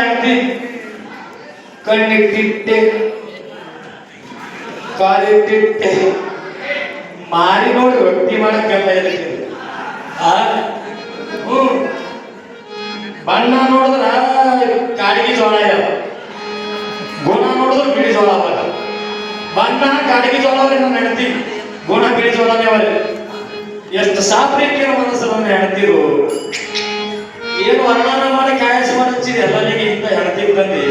ಹೆಂಡತಿ ಕಣ್ಣಿಟ್ಟಿಟ್ಟೆ, ಕಾಲಿಟ್ಟಿಟ್ಟೆ. ಮಾರಿ ನೋಡಿ ರೊಟ್ಟಿ ಮಾಡಕ್ಕೆಲ್ಲ ಆ? ಬಣ್ಣ ನೋಡಿದ್ರ ಕಾಡಿಗೆ ಜೋಳ ಇದಾವ ಗುಣ ನೋಡಿದ್ರೆ ಬಿಳಿ ಜೋಳ ಅವಾಗ ಬಣ್ಣ, ಕಾಡಿಗೆ ಜೋಳವ್ರಿ ನನ್ನ ಹೆಂಡತಿ. ಗುಣ ಬಿಳಿ ಜೋಳನೇ ಅವರಿ ಎಷ್ಟು ಸಾಪ್ರಿಕೆ ಮನಸ್ಸು ನನ್ನ ಹೆಂಡತಿರು. ಏನು ವರ್ಣನ ಮಾಡಿ ಕಾಯಸ ಮಾಡಿಸಿದೆ ಎಲ್ಲರಿಗೆ ಇಂತ ಹೆಂಡತಿ ತಂದಿ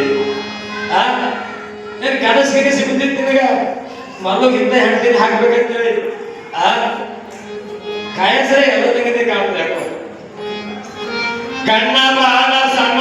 ಆ ನೀನ್ ಕನಸು ಗಿನಸು ಬಿದ್ದಿತ್ತು ನಿನಗ ಮಲ್ಲುಗ್ ಇಂತ ಹೆಂಡತಿನ ಹಾಕ್ಬೇಕಂತೇಳಿ ಆ ಕಾಯಸರೇ ಎಲ್ಲ ತೆಗೆದೇ ಕಾಣ್ತದೆ ಯಾಕೋ ಕಣ್ಣ ಬಾಲ ಸಣ್ಣ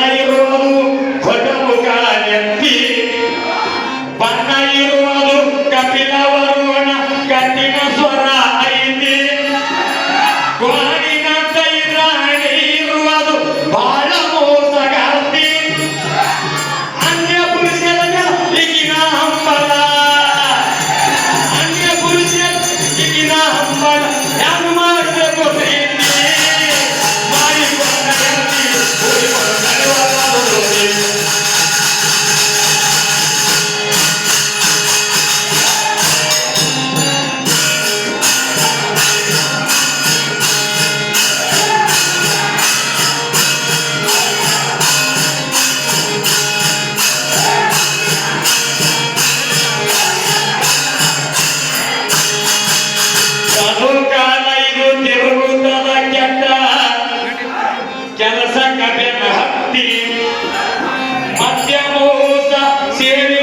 ಬೆನ್ನ ಹತ್ತಿ ಮದ್ಯಮೋಸ ಸೇರಿ